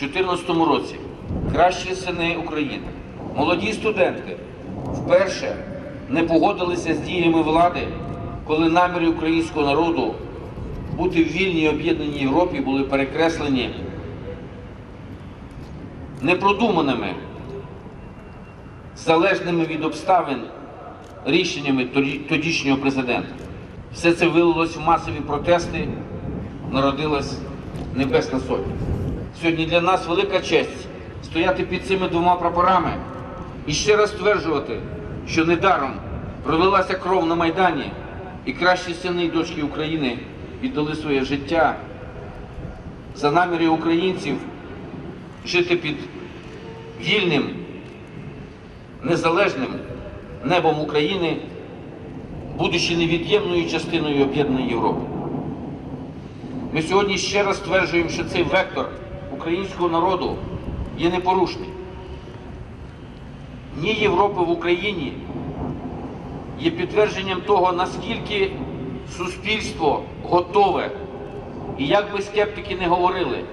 2014 році кращі сини України, молоді студенти вперше не погодилися з діями влади, коли наміри українського народу бути в вільній об'єднаній Європі були перекреслені непродуманими, залежними від обставин рішеннями тодішнього президента. Все це вилилось в масові протести, народилась Небесна Сотня. Сьогодні для нас велика честь стояти під цими двома прапорами і ще раз стверджувати, що недаром пролилася кров на Майдані, і кращі сини і дочки України віддали своє життя за наміри українців жити під вільним, незалежним небом України, будучи невід'ємною частиною об'єднаної Європи. Ми сьогодні ще раз стверджуємо, що цей вектор українського народу є непорушний. Ні Європи в Україні є підтвердженням того, наскільки суспільство готове, і як би скептики не говорили,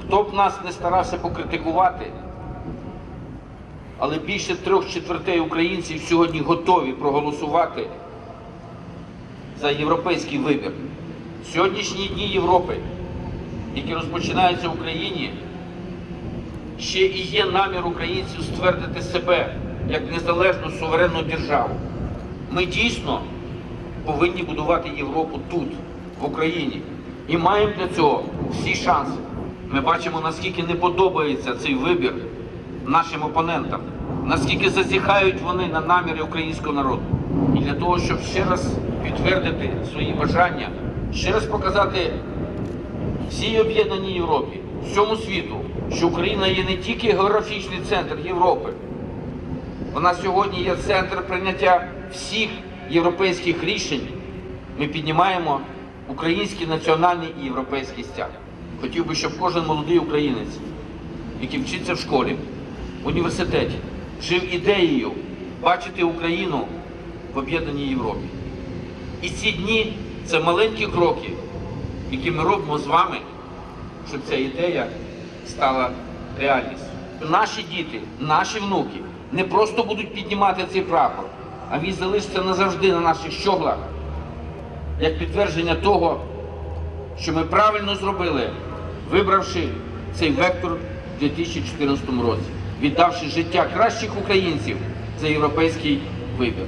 хто б нас не старався покритикувати, але більше трьох четвертей українців сьогодні готові проголосувати за європейський вибір. Сьогоднішні дні Європи, які розпочинаються в Україні, ще і є намір українців ствердити себе як незалежну суверенну державу. Ми дійсно повинні будувати Європу тут, в Україні. І маємо для цього всі шанси. Ми бачимо, наскільки не подобається цей вибір нашим опонентам, наскільки зазіхають вони на наміри українського народу. І для того, щоб ще раз підтвердити свої бажання, ще раз показати всій об'єднаній Європі, всьому світу, що Україна є не тільки географічний центр Європи, вона сьогодні є центр прийняття всіх європейських рішень. Ми піднімаємо український національний і європейський стяг. Хотів би, щоб кожен молодий українець, який вчиться в школі, в університеті, жив ідеєю бачити Україну в об'єднаній Європі. І ці дні це маленькі кроки, які ми робимо з вами, щоб ця ідея стала реальністю. Наші діти, наші внуки не просто будуть піднімати цей прапор, а він залишиться назавжди на наших щоглах, як підтвердження того, що ми правильно зробили, вибравши цей вектор у 2014 році, віддавши життя кращих українців за європейський вибір.